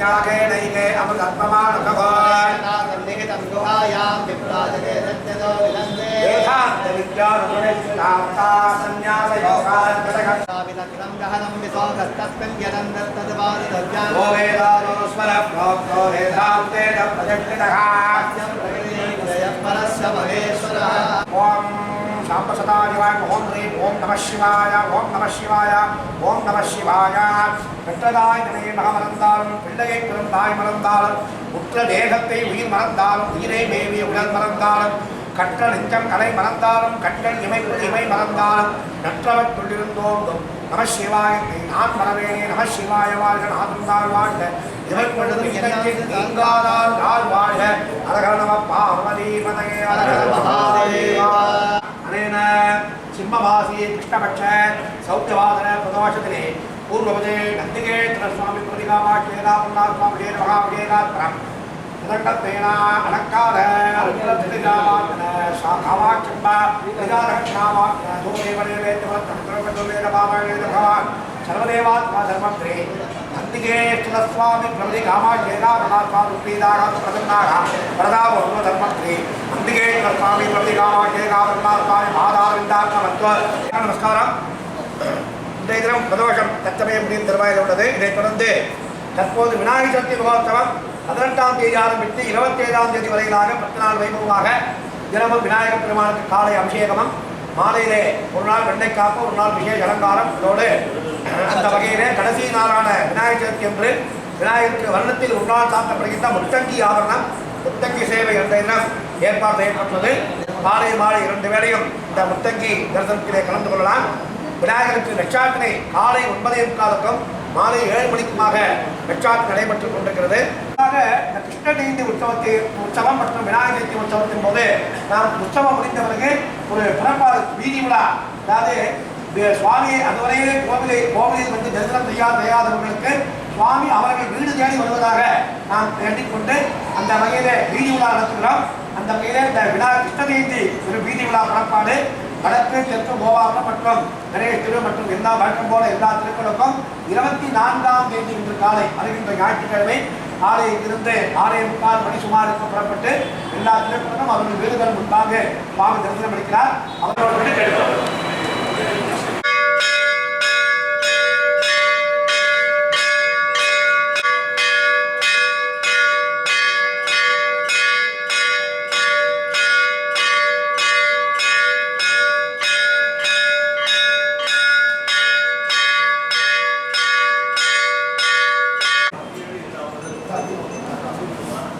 जागे नैके अमृतत्वमानुभवान् निहितं गुहायां विप्राजते सत्यतो विलम्बे वेदान्तविद्यानुगुणेषुधान्ता सन्न्यासयोगान् गतगत् विदग्धं गहनं विसोगस्तस्मिन् यदं तद्वादिदव्यां वो वेदानो स्मर प्रोक्तो वेदान्तेन प्रजज्ञतः சதாரிவாய் ஓம் ரீம் ஓம் நம சிவாய ஓம் நம சிவாய ஓம் நம சிவாய. பெற்றதாய் தனையை மகமறந்தாலும் பிள்ளையை பெரும் தாய் மறந்தாலும் உற்ற தேகத்தை உயிர் மறந்தாலும் உயிரை மேவிய உடல் மறந்தாலும் கற்ற நெஞ்சம் கலை மறந்தாலும் கற்றல் இமைப்பு இமை மறந்தாலும் நற்றவர் கொண்டிருந்தோம். நம சிவாய நான் மறவேனே. நம சிவாய வாழ்க நாதுந்தாள் வாழ்க. இவை பொழுது இனத்தில் நீங்காதால் வாழ்க. அழகர் நம பாவதி மதையே அழகர் மகாதேவ் కృష్ణపక్ష సౌత్యవాదన పదవశతి పూర్వపదే నందికే తనస్వామి ప్రతిగామాక్షేదామల్లాస్వామి మహావేదాత్రం తదంగత్వేన అలంకార శాఖావాక్యం ప్రజాదక్షణావాక్యోదేవేద సర్వదేవాత్మ ధర్మగ్రి అందుకే చిరస్వామి ప్రతి కామాక్షేదా ప్రసన్నా ప్రదావ ధర్మగ్రి అందుకే చిరస్వామి ప్రతి కామాక్షేదా நமஸ்காரம். இன்றைய தினம் பிரதோஷம் தத்தமய முடியும் திருவாயில் உள்ளது. இதைத் தொடர்ந்து தற்போது விநாயகர் சதுர்த்தி மகோத்சவம் பதினெட்டாம் தேதி ஆரம்பித்து இருபத்தி ஏழாம் தேதி வரையிலாக பத்து நாள் வைபவமாக தினமும் விநாயகர் பெருமானுக்கு காலை அபிஷேகமும் மாலையிலே ஒரு நாள் வெண்ணெய் காப்பு ஒரு நாள் விசேஷ அலங்காரம். இதோடு அந்த வகையிலே கடைசி நாளான விநாயகர் சதுர்த்தி என்று விநாயகருக்கு வருடத்தில் ஒரு நாள் சாத்தப்படுகின்ற முத்தங்கி ஆபரணம் முத்தங்கி சேவை என்ற இடம் ஏற்பாடு செய்யப்பட்டுள்ளது. மாலை மாலை இரண்டு வேளையும் இந்த முத்தங்கி தரிசனத்திலே கலந்து கொள்ளலாம். விநாயகருக்கு லட்சாத்தினை காலை ஒன்பதே முக்காலுக்கும் மாலை ஏழு மணிக்குமாக லட்சாத்தி நடைபெற்றுக் கொண்டிருக்கிறது. இந்த கிருஷ்ண ஜெயந்தி உற்சவத்தை உற்சவம் மற்றும் விநாயகர் ஜெயந்தி உற்சவத்தின் போது நாம் உற்சவம் முடிந்த பிறகு ஒரு புறப்பாடு வீதி விழா அதாவது சுவாமியை சுவாமி கோவிலை கோவிலில் வந்து தரிசனம் செய்யா செய்யாதவர்களுக்கு சுவாமி அவர்கள் வீடு தேடி வருவதாக நாம் வேண்டிக் கொண்டு அந்த வகையில வீதி விழா நடத்துகிறோம். அந்த வகையில இந்த விழா கிருஷ்ண ஜெயந்தி ஒரு வீதி விழா புறப்பாடு வடக்கு தெற்கு கோவாபுரம் மற்றும் கணேஷ் திரு மற்றும் எல்லா வழக்கம் போல எல்லா திருக்களுக்கும் இருபத்தி நான்காம் தேதி இன்று காலை வருகின்ற ஞாயிற்றுக்கிழமை ஆலயத்திலிருந்து ஆலய முக்கால் மணி சுமாருக்கு புறப்பட்டு எல்லா திருக்களுக்கும் அவர்கள் வீடுகள் முன்பாக சுவாமி தரிசனம் அளிக்கிறார் அவரோட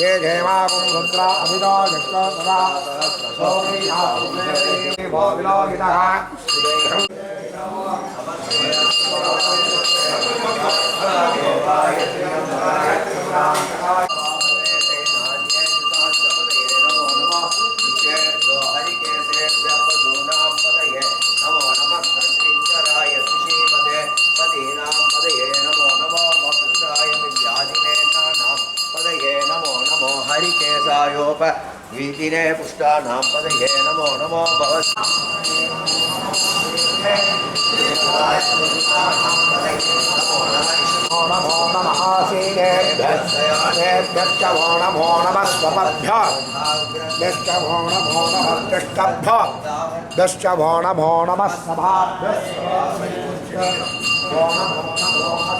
ये देवागुं रुद्रा अभिदा यक्ष्मा सदा सौम्या विलोकितः हरिकेशायोप वीतिने पुष्टानां पदये नमो नमो भवत् नमो नमः आसीनेभ्यश्च वो नमो नमः स्वपभ्य यश्च वो नमो नमः दृष्टभ्य यश्च वो नमो नमः सभाभ्यश्च वो नमो नमो